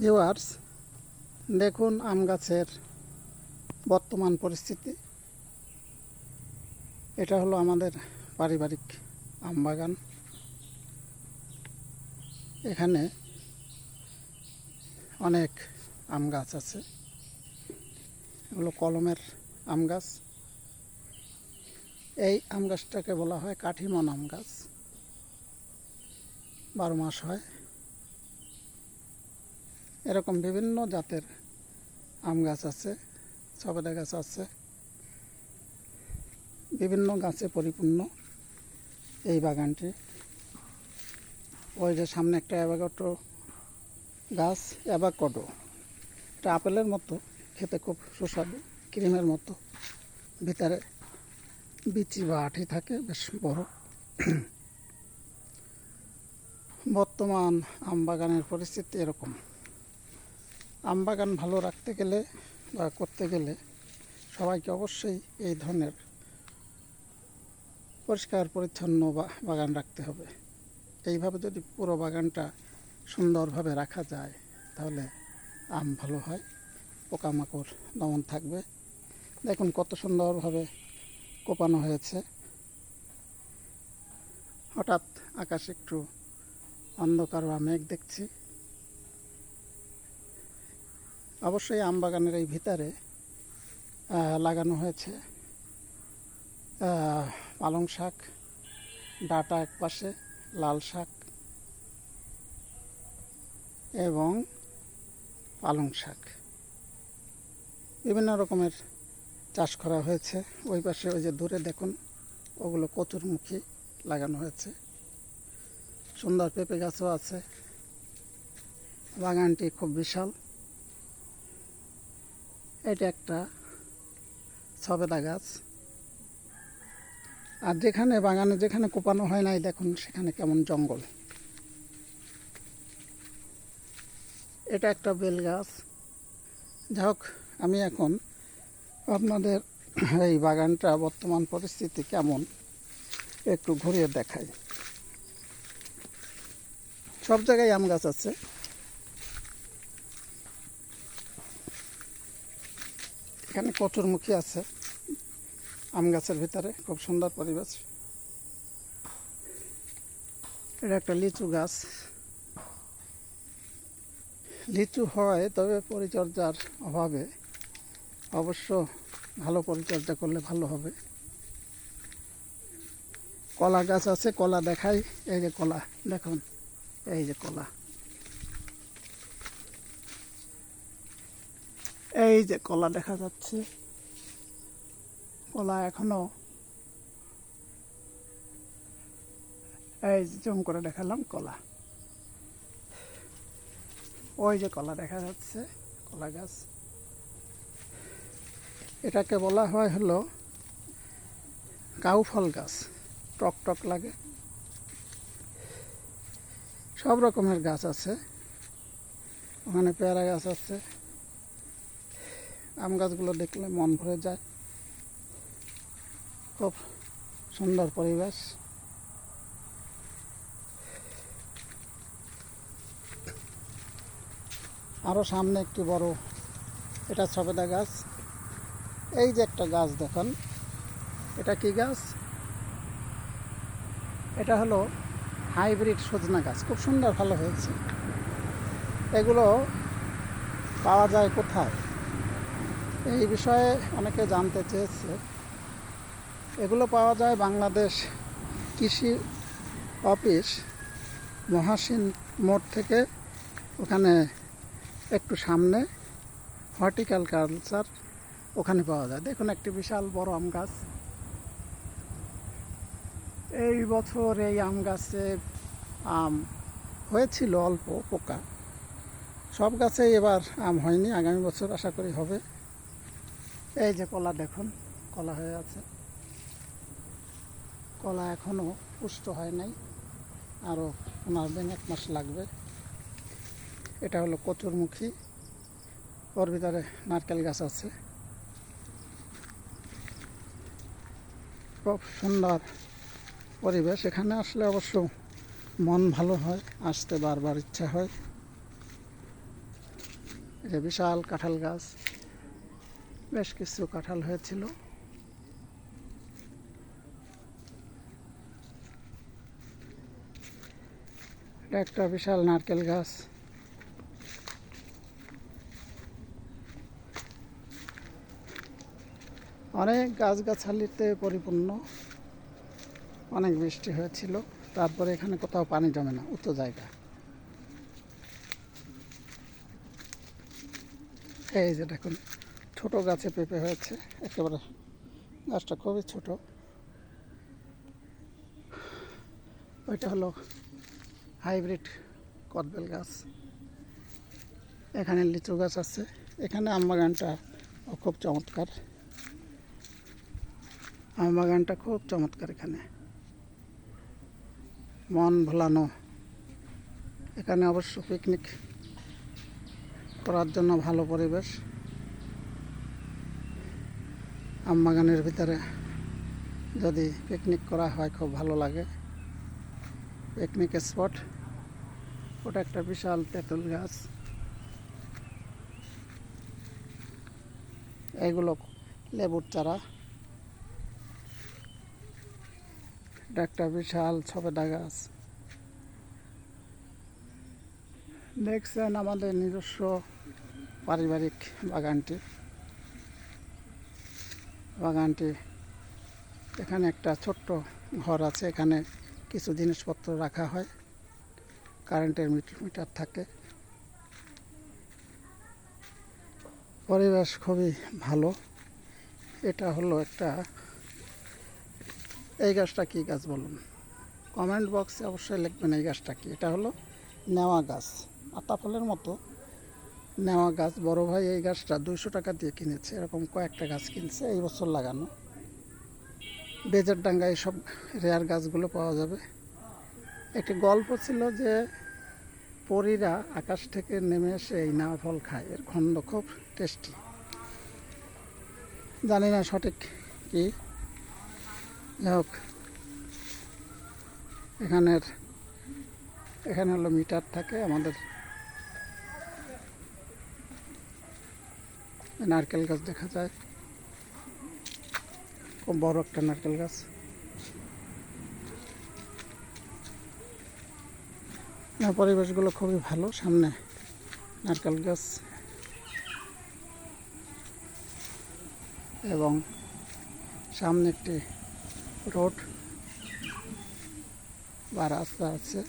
Viewers দেখুন আম গাছের বর্তমান পরিস্থিতি। এটা হলো আমাদের পারিবারিক আম বাগান। এখানে অনেক আম গাছ আছে। এগুলো কলমের আম গাছ। এই আম গাছটাকে বলা হয় কাঠিমন আম গাছ। বারো মাস হয়। এরকম বিভিন্ন জাতের আম গাছ আছে, সবেদা গাছ আছে, বিভিন্ন গাছে পরিপূর্ণ এই বাগানটি। ওই যে সামনে একটা অ্যাভাকাডো গাছ, অ্যাভাকাডো। এটা আপেলের মতো, খেতে খুব সুস্বাদু, ক্রিমের মতো। ভিতরে বিচি বা আঠি থাকে, বেশ বড়। বর্তমান আম বাগানের পরিস্থিতি এরকম। আম বাগান ভালো রাখতে গেলে বা করতে গেলে সবাইকে অবশ্যই এই ধরনের পরিষ্কার পরিচ্ছন্ন বাগান রাখতে হবে। এইভাবে যদি পুরো বাগানটা সুন্দরভাবে রাখা যায়, তাহলে আম ভালো হয়, পোকামাকড় দমন থাকবে। দেখুন কত সুন্দরভাবে কোপানো হয়েছে। হঠাৎ আকাশ একটু অন্ধকার বা মেঘ দেখছি। অবশ্যই আম বাগানের এই ভিতরে লাগানো হয়েছে। পালং শাক, ডাটা এক পাশে লাল শাক এবং পালং শাক। বিভিন্ন রকমের চাষ করা হয়েছে। ওই পাশে ওই যে দূরে দেখুন, ওগুলো কচুরমুখী লাগানো হয়েছে। সুন্দর পেঁপে গাছও আছে। বাগানটি খুব বিশাল। এটা একটা সবেদা গাছ। আর যেখানে বাগানে যেখানে কোপানো হয় নাই, দেখুন সেখানে কেমন জঙ্গল। এটা একটা বেল গাছ। যাই হোক, আমি এখন আপনাদের এই বাগানটা বর্তমান পরিস্থিতি কেমন একটু ঘুরিয়ে দেখাই। সব জায়গায় আম গাছ আছে। এখানে কচুরমুখী আছে। আম গাছের ভিতরে, খুব সুন্দর পরিবেশ। এটা একটা লিচু গাছ। লিচু হয়, তবে পরিচর্যার অভাবে। অবশ্য ভালো পরিচর্যা করলে ভালো হবে। কলা গাছ আছে, কলা দেখাই। এই যে কলা, দেখুন। এই যে কলা। এই যে কলা দেখা যাচ্ছে। কলা এখনও এই জম করে দেখালাম কলা। ওই যে কলা দেখা যাচ্ছে, কলা গাছ। এটাকে বলা হয় হলো কাউফল গাছ, টক টক লাগে। সব রকমের গাছ আছে। ওখানে পেয়ারা গাছ আছে। আম গাছগুলো দেখলে মন ভরে যায়। খুব সুন্দর পরিবেশ। আরও সামনে একটি বড় এটা সবেদা গাছ। এই যে একটা গাছ দেখুন, এটা কি গাছ? এটা হলো হাইব্রিড সজনা গাছ, খুব সুন্দর ভালো হয়েছে। এগুলো পাওয়া যায় কোথায়? এই বিষয়ে অনেকে জানতে চেয়েছে। এগুলো পাওয়া যায় বাংলাদেশ কৃষি অফিস মহাসিন মোড় থেকে, ওখানে একটু সামনে হর্টিকালচার ওখানে পাওয়া যায়। দেখুন একটি বিশাল বড় আম গাছ। এই বছর এই আম গাছে আম হয়েছিল অল্প পোকা। সব গাছেই এবার আম হয়নি, আগামী বছর আশা করি হবে। এই যে কলা দেখুন, কলা হয়ে আছে। কলা এখনও পুষ্ট হয় নাই আরও পনেরো দিন, এক মাস লাগবে। এটা হলো কচুরমুখী, ওর ভিতরে নারকেল গাছ আছে। খুব সুন্দর পরিবেশ। এখানে আসলে অবশ্য মন ভালো হয়, আসতে বারবার ইচ্ছা হয়। যে বিশাল কাঁঠাল গাছ। বেশ কিছু কাঁঠাল হয়েছিল। এটা একটা বিশাল নারকেল গাছ। অনেক গাছগাছালিতে পরিপূর্ণ। অনেক বৃষ্টি হয়েছিল। তারপরে এখানে কোথাও পানি জমে না, উঁচু জায়গা। এই যে দেখুন ছোট গাছে পেঁপে হয়েছে, একেবারে গাছটা খুবই ছোট। ওইটা হলো হাইব্রিড কদবেল গাছ। এখানে লিচু গাছ আছে। এখানে আম বাগানটা খুব চমৎকার। আম বাগানটা খুব চমৎকার এখানে। মন ভোলানো। এখানে অবশ্য পিকনিক করার জন্য ভালো পরিবেশ। আম বাগানের ভিতরে যদি পিকনিক করা হয়, খুব ভালো লাগে। পিকনিক স্পট ওটা একটা বিশাল তেঁতুল গাছ। এগুলো লেবুর চারা। এটা একটা বিশাল ছবেদা গাছ। দেখছেন আমাদের নিজস্ব পারিবারিক বাগানটি। বাগানটি। এখানে একটা ছোট্ট ঘর আছে। এখানে কিছু জিনিসপত্র রাখা হয়। কারেন্টের মিট- মিটার থাকে। পরিবেশ খুবই ভালো। এটা হলো একটা, এই গাছটা কী গাছ বলুন? কমেন্ট বক্সে অবশ্যই লিখবেন এই গাছটা কি। এটা হলো নেওয়া গাছ। আতা ফলের মতো। নেওয়া গাছ, বড় ভাই এই গাছটা দুইশো টাকা দিয়ে কিনেছে। এরকম কয়েকটা গাছ কিনছে, এই বছর লাগানো। বেজের ডাঙ্গায় এইসব রেয়ার গাছগুলো পাওয়া যাবে। একটি গল্প ছিল যে, পরীরা আকাশ থেকে নেমে এসে এই নেওয়া ফল খায়। এর খন্ড খুব টেস্টি জানি না সঠিক কি। যাই হোক, এখানের এখানে হলো মিটার থাকে আমাদের নারকেল গাছ দেখা যায়। খুব বড় একটা নারকেল গাছ। না, পরিবেশগুলো খুবই ভালো। সামনে নারকেল গাছ। এবং সামনে একটি রোড বা রাস্তা আছে।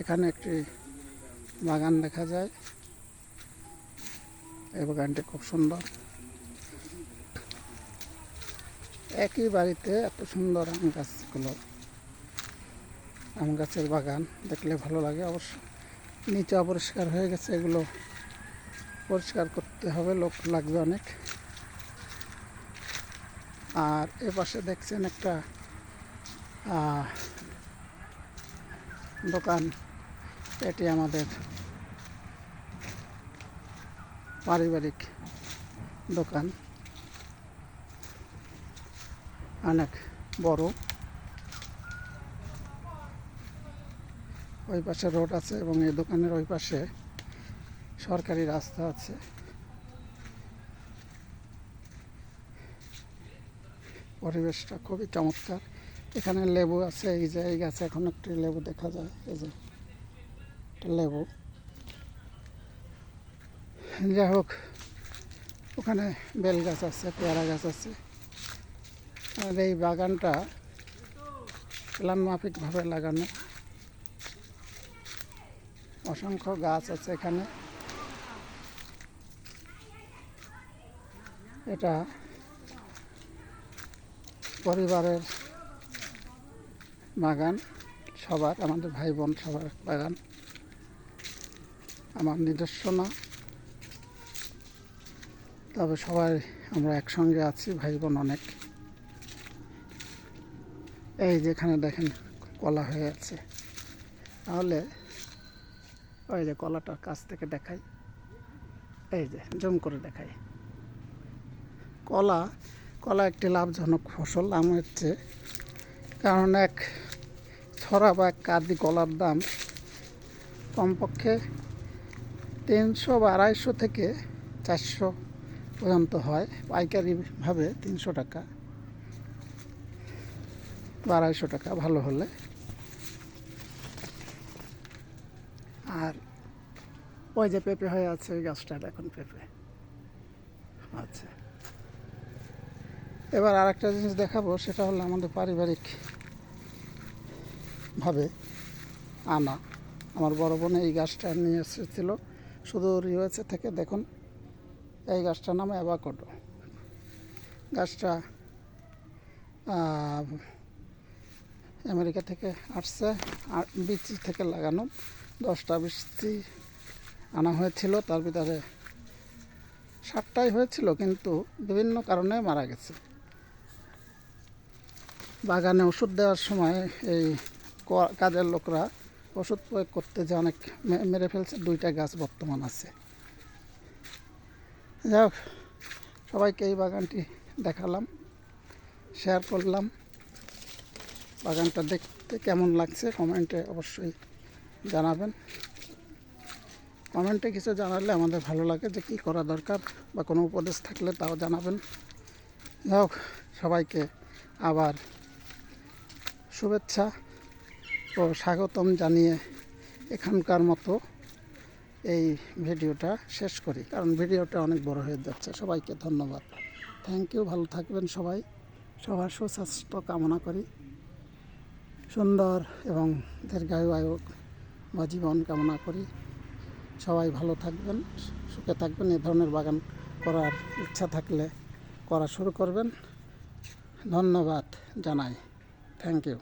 এখানে একটি বাগান দেখা যায়। এই বাগানটি খুব সুন্দর। একই বাড়িতে এত সুন্দর আম গাছগুলো। আম গাছের বাগান দেখলে ভালো লাগে অবশ্য। নিচে অপরিষ্কার হয়ে গেছে, এগুলো পরিষ্কার করতে হবে, লোক লাগবে অনেক। আর এ পাশে দেখছেন একটা দোকান। এটি আমাদের পারিবারিক দোকান। অনেক বড়। ওই পাশে রোড আছে এবং এই দোকানের ওই পাশে সরকারি রাস্তা আছে। পরিবেশটা খুবই চমৎকার। এখানে লেবু আছে, এই যে এই গাছে এখন একটি লেবু দেখা যায়, এই যে। লেবু। যাই হোক, ওখানে বেল গাছ আছে, পেয়ারা গাছ আছে। আর এই বাগানটা প্ল্যান মাফিকভাবে লাগানো। অসংখ্য গাছ আছে এখানে। এটা পরিবারের বাগান, সবার, আমাদের ভাই বোন সবার বাগান। আমার নিজস্ব না তবে সবাই আমরা একসঙ্গে আছি ভাই বোন অনেক। এই যেখানে দেখেন কলা হয়ে আছে। তাহলে ওই যে কলাটা কাছ থেকে দেখাই। এই যে জুম করে দেখাই। কলা কলা একটি লাভজনক ফসল আমের চেয়ে। কারণ এক ছড়া বা এক কাদি কলার দাম কমপক্ষে তিনশো বা আড়াইশো থেকে চারশো পর্যন্ত হয়। পাইকারিভাবে তিনশো টাকা বা আড়াইশো টাকা, ভালো হলে। আর ওই যে পেঁপে হয়ে আছে, ওই গাছটার এখন পেঁপে। আচ্ছা। এবার আর একটা জিনিস দেখাবো, সেটা হলো আমাদের পারিবারিক ভাবে আনা। আমার বড় বোন এই গাছটা নিয়ে এসেছিল। শুধু ইউএসএ থেকে, দেখুন, এই গাছটার নাম অ্যাভাকোডো গাছটা আমেরিকা থেকে আসছে, আর বিচি থেকে লাগানো। দশটা বৃষ্টি আনা হয়েছিল, তার ভিতরে সাতটাই হয়েছিল, কিন্তু বিভিন্ন কারণে মারা গেছে। বাগানে ওষুধ দেওয়ার সময় এই কাজের লোকরা ওষুধ প্রয়োগ করতে যে অনেক মেরে ফেলছে, দুইটা গাছ বর্তমান আছে। যাই হোক, সবাইকে এই বাগানটি দেখালাম শেয়ার করলাম। বাগানটা দেখতে কেমন লাগছে কমেন্টে অবশ্যই জানাবেন। কমেন্টে কিছু জানালে আমাদের ভালো লাগে যে কী করা দরকার বা কোনো উপদেশ থাকলে তাও জানাবেন। যাই হোক, সবাইকে আবার শুভেচ্ছা। ও স্বাগতম জানিয়ে এখানকার মতো এই ভিডিওটা শেষ করি। কারণ ভিডিওটা অনেক বড় হয়ে যাচ্ছে। সবাইকে ধন্যবাদ। থ্যাংক ইউ ভালো থাকবেন সবাই। সবার সুস্বাস্থ্য কামনা করি। সুন্দর এবং দীর্ঘায়ু আয়ু বা জীবন কামনা করি। সবাই ভালো থাকবেন, সুখে থাকবেন। এ ধরনের বাগান করার ইচ্ছা থাকলে করা শুরু করবেন। ধন্যবাদ জানাই। Thank you